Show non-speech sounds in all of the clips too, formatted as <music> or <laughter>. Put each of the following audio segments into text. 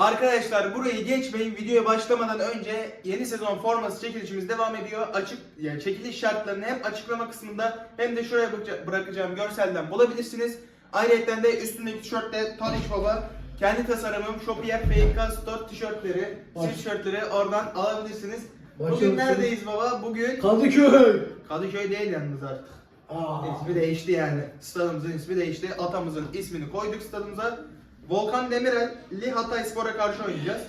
Arkadaşlar burayı geçmeyin. Videoya başlamadan önce yeni sezon forması çekilişimiz devam ediyor. Açık yani çekiliş şartlarını hem açıklama kısmında hem de şuraya bırakacağım görselden bulabilirsiniz. Ayrıca de üstündeki tişörtte Tonic Baba kendi tasarımım Shopier FK Store tişörtleri, Baş- tişörtleri oradan alabilirsiniz. Bugün Başlıyoruz. neredeyiz baba? Bugün Kadıköy. Kadıköy değil yalnız artık. Aa. İsmi değişti yani. Stadımızın ismi değişti. Atamızın ismini koyduk stadımıza. Volkan Demirel'li Hatay Spor'a karşı oynayacağız.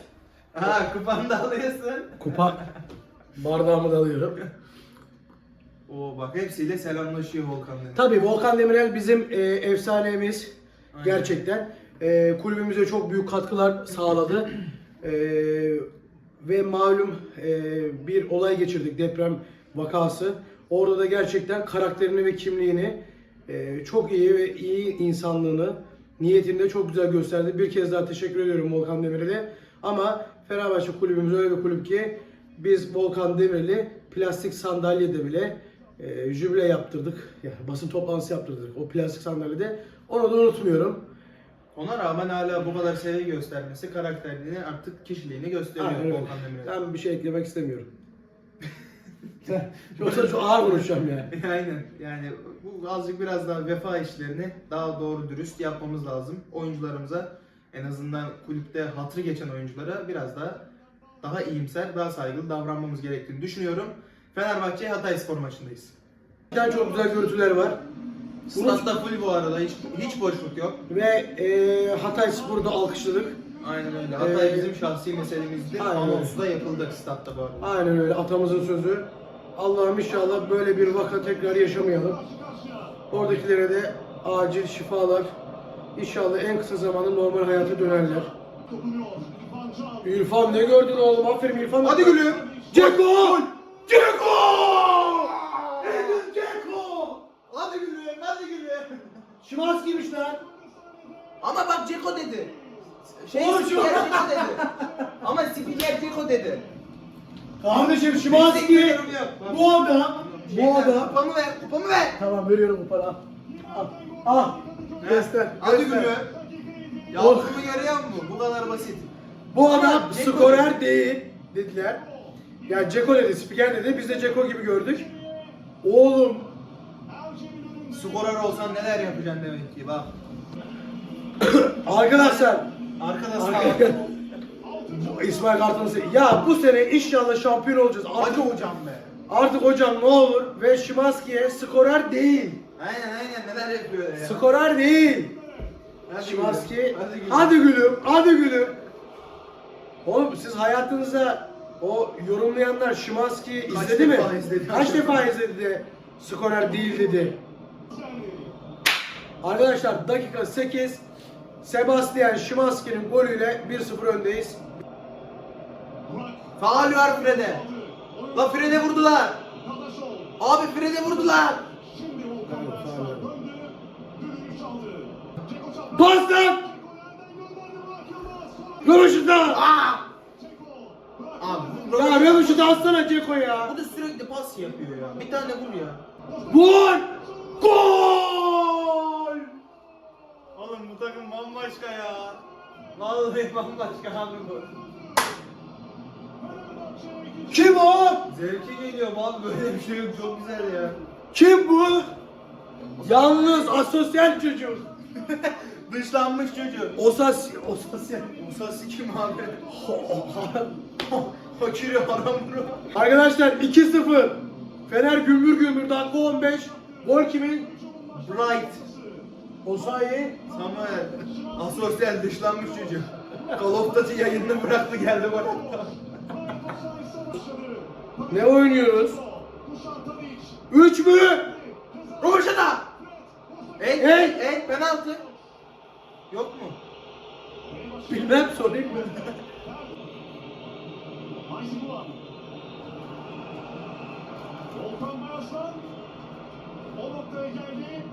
Ha kupanı da alıyorsun. Kupa. Bardağımı da alıyorum. Oo bak hepsiyle selamlaşıyor Volkan Demirel. Tabii Volkan Demirel bizim e, efsanemiz. Aynen. Gerçekten. E, kulübümüze çok büyük katkılar sağladı. E, ve malum e, bir olay geçirdik deprem vakası. Orada da gerçekten karakterini ve kimliğini e, çok iyi ve iyi insanlığını niyetini de çok güzel gösterdi. Bir kez daha teşekkür ediyorum Volkan Demirel'e. Ama Fenerbahçe kulübümüz öyle bir kulüp ki biz Volkan Demirel'i plastik sandalyede bile e, jübile yaptırdık. Yani basın toplantısı yaptırdık o plastik sandalyede. Onu da unutmuyorum. Ona rağmen hala bu kadar sevgi göstermesi karakterini artık kişiliğini gösteriyor Aynen öyle. Volkan Demirel. Ben bir şey eklemek istemiyorum. <laughs> Yoksa çok ağır konuşacağım yani. <laughs> Aynen yani bu azıcık biraz daha vefa işlerini daha doğru dürüst yapmamız lazım. Oyuncularımıza en azından kulüpte hatırı geçen oyunculara biraz daha daha iyimser, daha saygılı davranmamız gerektiğini düşünüyorum. Fenerbahçe Hatay Spor maçındayız. Gerçekten çok güzel görüntüler var. Statta full bu arada hiç hiç boşluk yok. Ve e, Hatay Spor'u da alkışladık. Aynen öyle. Hatay Ee, bizim şahsi meselemizdi. Anonsu da yapıldı statta bu arada. Aynen öyle atamızın sözü. Allah'ım inşallah böyle bir vaka tekrar yaşamayalım. Oradakilere de acil şifalar. İnşallah en kısa zamanda normal hayata dönerler. İrfan ne gördün oğlum? Aferin İrfan. Hadi gülüm. Ceko! Ceko! Edin Ceko! Hadi gülüm, hadi gülüm. Şimanski'ymiş lan. Ama bak Ceko dedi. Şey Oğlum spiker Ceko dedi. Ama spiker Ceko dedi. Kardeşim Şimanski bu adam bu adam Kupamı ver, kupamı ver. Tamam veriyorum bu para. Al. Al. Göster. Hadi göster. Ya Oh. bunu görüyor musun? Bu kadar basit. Bu adam Ceko skorer değil dediler. Yani Ceko dedi, spiker dedi. Biz de Ceko gibi gördük. Oğlum Skorer olsan neler yapacaksın demek ki bak. <coughs> arkadaşlar Arkada sağ. <laughs> İsmail Kartal'ın se- Ya bu sene inşallah şampiyon olacağız. Hadi Artık, hocam be. artık hocam ne olur ve Şimanski'ye skorer değil. Aynen aynen neler yapıyor ya. Skorer değil. Hadi Şimanski gülüm, Hadi gülüm. hadi gülüm hadi gülüm. Oğlum siz hayatınızda o yorumlayanlar Şimanski Kaç izledi mi? defa izledi? Kaç defa izledi de skorer değil dedi. Arkadaşlar dakika 8 Sebastian Şimanski'nin golüyle 1-0 öndeyiz. Faal var Fred'e. La Fred'e vurdular. Abi Fred'e vurdular. Pas lan! Röveşata! Aa! Abi Ya röveşata atsana Ceko ya. bu da sürekli pas yapıyor ya. Bir tane vur ya. Gol! Gol! Oğlum bu takım bambaşka ya. Vallahi bambaşka abi bu. Kim o? Zevki geliyor abi böyle bir şey yok çok güzel ya. Kim bu? Yalnız asosyal çocuk. <laughs> Dışlanmış çocuk. Osas, Osasya. Musası kim abi? Hakiri <laughs> haram bro. Arkadaşlar 2-0. Fener gümbür gümbür dakika 15. Gol kimin? Bright. Osayi. Samuel. Asosyal dışlanmış çocuk. Call of Duty yayınını bıraktı geldi bana. Ne oynuyoruz? 3 mü? Roşada! El. el, el, penaltı. Yok mu? Bilmem sorayım mı? Volkan Bayaslan o noktaya geldi.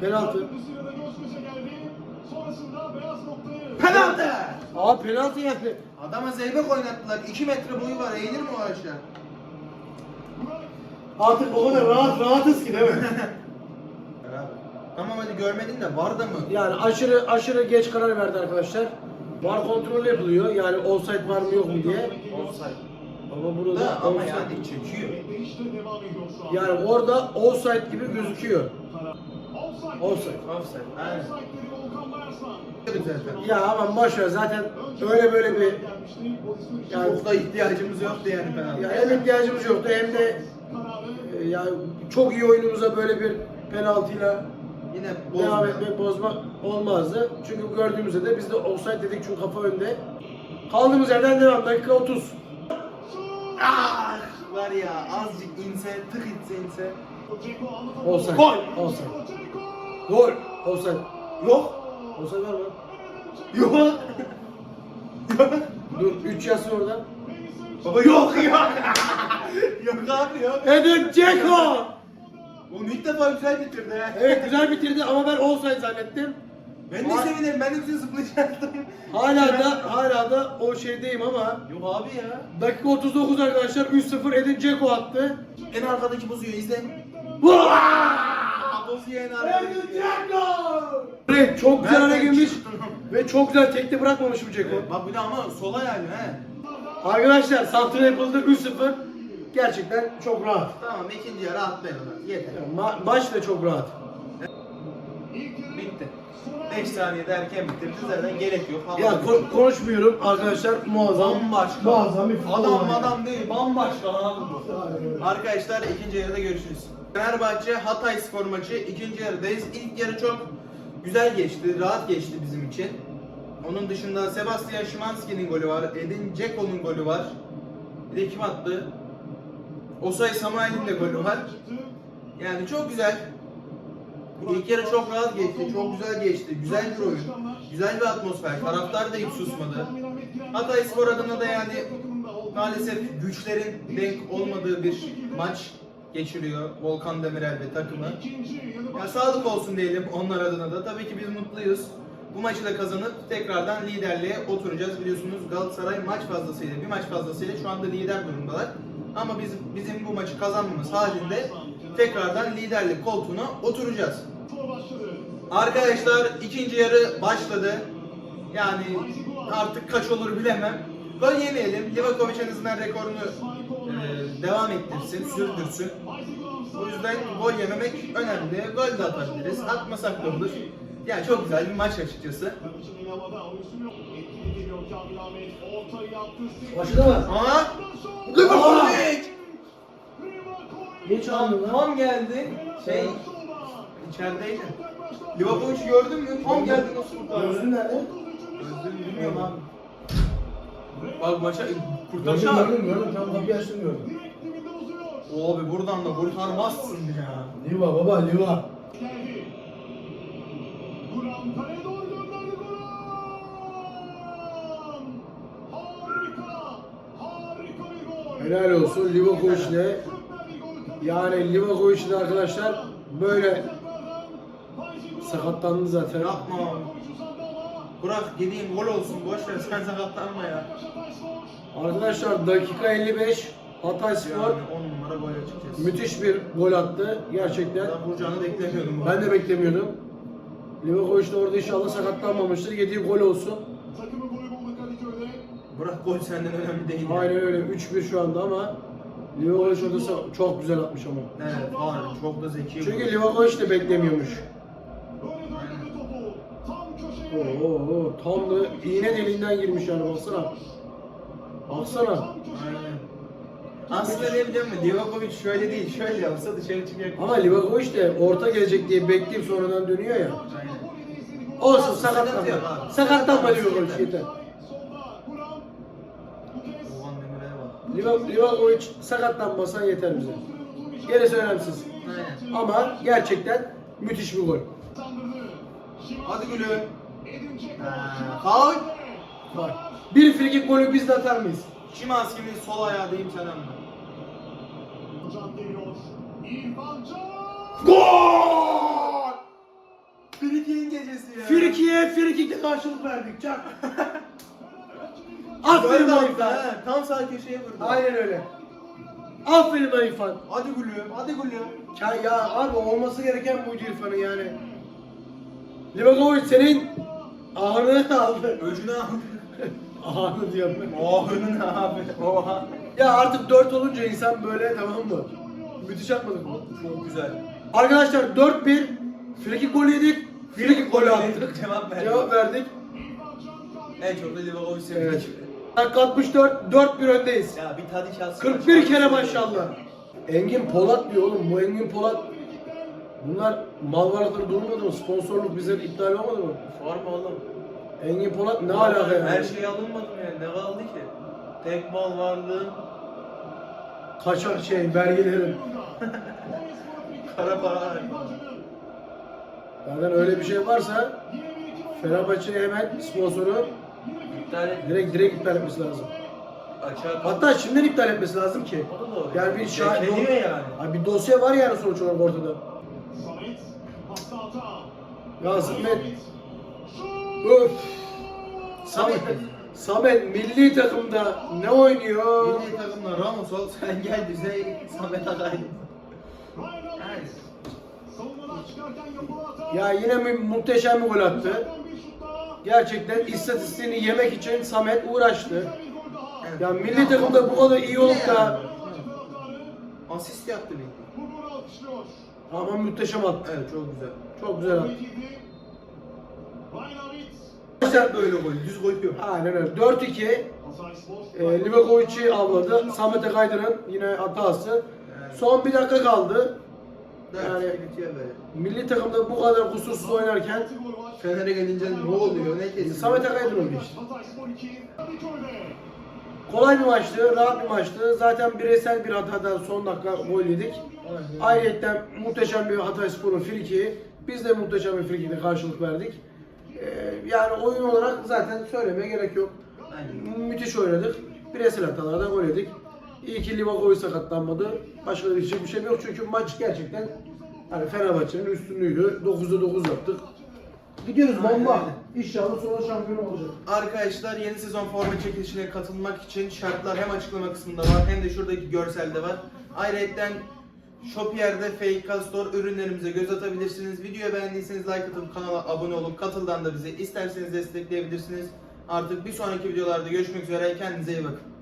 Penaltı. Mısır'da Penaltı! Aa penaltı yaptı. Adama zeybek oynattılar. 2 metre boyu var. Eğilir mi o aşağı? Artık o kadar rahat rahatız ki değil mi? <laughs> Tamam hadi görmedin de var da mı? Yani aşırı aşırı geç karar verdi arkadaşlar. var kontrol yapılıyor. Yani offside var mı yok mu diye. Offside. Ama burada Da ama offside. yani çekiyor. Yani orada offside gibi gözüküyor. Offside. Offside. Offside. Aynen. Offside dedi Volkan Bayarslan. Zaten. Ya aman boş ver zaten öyle böyle bir Yani- Çok da ihtiyacımız yoktu yani penaltı. ya hem ihtiyacımız yoktu hem de e, ya çok iyi oyunumuza böyle bir penaltıyla Yine devam etmek bozmak olmazdı. Çünkü gördüğümüzde de biz de offside dedik çünkü kafa önde. Kaldığımız yerden devam. Dakika 30. Ah! Var ya azıcık inse, tık itse inse. Offside. Gol! Offside. Gol. Offside. Yok. Offside var mı? Yok. Dur 3 yazsın orada. Baba yok yok. <laughs> yok abi yok. Edin Dzeko. Onu ilk defa güzel bitirdi ha. Evet güzel bitirdi ama ben offside zannettim. Ben de Ha- sevinirim. Ben de güzel zıplayacaktım. Hala da hala da o şeydeyim ama Yok abi ya. dakika 39 arkadaşlar 3-0 Edin Dzeko attı. En arkadaki bozuyor izle. Evet çok güzel Nereden hale girmiş çıktın? ve çok güzel tekte bırakmamış bu Dzeko. Evet, Bak bir de ama sola yani he. Arkadaşlar santra yapıldı 3-0. Gerçekten çok rahat. Tamam ikinci yarı atlayalım. Yeter. Ma- maç da çok rahat. Bitti. 5 saniyede erken bitirdi zaten gerek yok. Hava Ya ko- konuşmuyorum arkadaşlar muazzam. Bambaşka. Muazzam bir futbol Adam oynadı. adam değil bambaşka abi bu. Arkadaşlar ikinci yarıda görüşürüz. Fenerbahçe Hatay spor maçı ikinci yarıdayız. İlk yarı çok güzel geçti, rahat geçti bizim için. Onun dışında Sebastian Szymanski'nin golü var, Edin Dzeko'nun golü var. Bir de kim attı? Osay Samuel'in de golü var. Yani çok güzel. İlk yarı çok rahat geçti, çok güzel geçti. Güzel bir oyun, güzel bir atmosfer. Taraftar da hiç susmadı. Hatay Spor adına da yani maalesef güçlerin denk olmadığı bir maç geçiriyor Volkan Demirel ve takımı. Ya sağlık olsun diyelim onlar adına da. Tabii ki biz mutluyuz. Bu maçı da kazanıp tekrardan liderliğe oturacağız. Biliyorsunuz Galatasaray maç fazlasıyla, bir maç fazlasıyla şu anda lider durumdalar. Ama biz bizim bu maçı kazanmamız halinde tekrardan liderlik koltuğuna oturacağız. Arkadaşlar ikinci yarı başladı. Yani artık kaç olur bilemem. Gol yemeyelim. Livakovic en azından rekorunu e, devam ettirsin, sürdürsün. O yüzden gol yememek önemli. Gol de atabiliriz. Atmasak da olur. Yani çok güzel bir maç açıkçası. Başladı mı? Ama Livakovic! Geç aldın tam geldi. Şey içerideydi. Livakovic gördün mü? Tam geldi nasıl kurtardı? Gözün nerede? Gözlüğümü bilmiyorum abi. Bak maça Gördüm kurtarış gördüm gördüm. Tam kapıyı açtım gördüm. Abi buradan da kurtarmazsın ya. Liva baba Liva. Guram kaleye doğru gönderdi Guram! Harika! Harika bir gol! Helal olsun Livakovic'le. Gol. Yani Livakovic'le arkadaşlar böyle sakatlandı zaten. Yapma. Burak dediğin gol olsun boş ver sen sakatlanma ya. Arkadaşlar dakika 55 Hatay Spor Yani 10 numara gol açıkçası. müthiş bir gol attı gerçekten. Ben vuracağını beklemiyordum. Ben de beklemiyordum. Livakovic de orada inşallah sakatlanmamıştır. Yediği gol olsun. Takımın golü buldu Kadıköy'de. Burak gol senden önemli değil. Aynen öyle 3-1 şu anda ama Livakovic orada sa- çok güzel atmış ama. Evet var çok da zeki. Çünkü Livakovic de beklemiyormuş. Böyle döndürdü topu. Tam köşeye. Oo, oo, tam da iğne deliğinden girmiş yani baksana. Baksana. Aslında ne biliyor musun? Livakovic şöyle değil, şöyle yapsa dışarı çıkacak. Ama Livakovic de orta gelecek diye bekleyip sonradan dönüyor ya. Olsun sakatlanma. Sakatlanma Livakovic yeter. Livakovic sakatlanmasan yeter bize. Gerisi önemsiz. Aynen. Ama gerçekten müthiş bir gol. Hadi gülüm. Faul. Bir frikik golü biz de atar mıyız? Şimanski'nin sol ayağı diyeyim sen ama. Can geliyor. İrfan Can. Gol! Frikik'in gecesi ya. Frikiye frikikle karşılık verdik. Çak. Aferin lan İrfan. Tam sağ köşeye vurdu. Aynen öyle. Aferin lan İrfan. Hadi gülüm, hadi gülüm. Ya, ya abi olması gereken buydu İrfan'ın yani. Livakovic senin Ahını aldı. Öcünü al. Ahını diyorum ben. Oğlum abi. Oha. Ya artık 4 olunca insan böyle tamam mı? Müthiş atmadık mı? Çok güzel. Arkadaşlar 4-1 frikik gol yedik. Frikik golü attık. Cevap verdik. Cevap verdik. En çok da Livakovic sevdik. Evet. Dakika 64 4-1 öndeyiz. Ya bir tadı şansı. 41 kere maşallah. Engin Polat diyor oğlum. Bu Engin Polat Bunlar mal varlıkları durmadı mı? Sponsorluk bize iptal olmadı mı? Var mı oğlum? Engin Polat ne alaka yani? Her şey alınmadı mı yani? Ne kaldı ki? Tek mal varlığı, Kaçak şey, vergilerin. kara para. Zaten öyle bir şey varsa Fenerbahçe'ye hemen sponsoru İptal et. direkt direkt iptal etmesi lazım. Açığa Hatta şimdiden iptal etmesi lazım ki. O da doğru. Yani bir şahit Bekleniyor yani. Ay bir dosya var yani sonuç olarak ortada. Ya Samet. Öf. Samet. Samet milli takımda ne oynuyor? Milli takımda Ramos ol sen gel bize Samet Akay. Hata. Ya yine mi muhteşem bir gol attı. Gerçekten istatistiğini yemek için Samet uğraştı. Daha. Ya milli takımda bu kadar iyi olup da Asist yaptı alkışlıyor. ama muhteşem attı. Evet çok güzel. Çok güzel attı. Güzel böyle gol, düz gol yok. Aynen öyle. 4-2 Hatayspor. e, Livakovic'i avladı. Samet'e kaydıran yine hatası. Son bir dakika kaldı. Yani. Milli takımda bu kadar kusursuz oynarken. Fener'e gelince ne oluyor, ne kesiliyor? Samet'e 2. Kadıköy'de. Kolay bir maçtı, rahat bir maçtı. Zaten bireysel bir hatadan son dakika gol yedik. Ayrıca muhteşem bir Hatay Spor'un friki. Biz de muhteşem bir frikiyle karşılık verdik. Ee, yani oyun olarak zaten söylemeye gerek yok. Müthiş oynadık. Bireysel hatalardan gol yedik. İyi ki Livakovic sakatlanmadı. Başka da bir şey yok çünkü maç gerçekten hani Fenerbahçe'nin üstünlüğüydü. 9'da 9 yaptık. Gidiyoruz bomba. İnşallah sonra şampiyon olacak. Arkadaşlar yeni sezon forma çekilişine katılmak için şartlar hem açıklama kısmında var hem de şuradaki görselde var. Ayrıca Shopier'de Fake Store ürünlerimize göz atabilirsiniz. Videoyu beğendiyseniz like atıp kanala abone olup katıldan da bizi isterseniz destekleyebilirsiniz. Artık bir sonraki videolarda görüşmek üzere. Kendinize iyi bakın.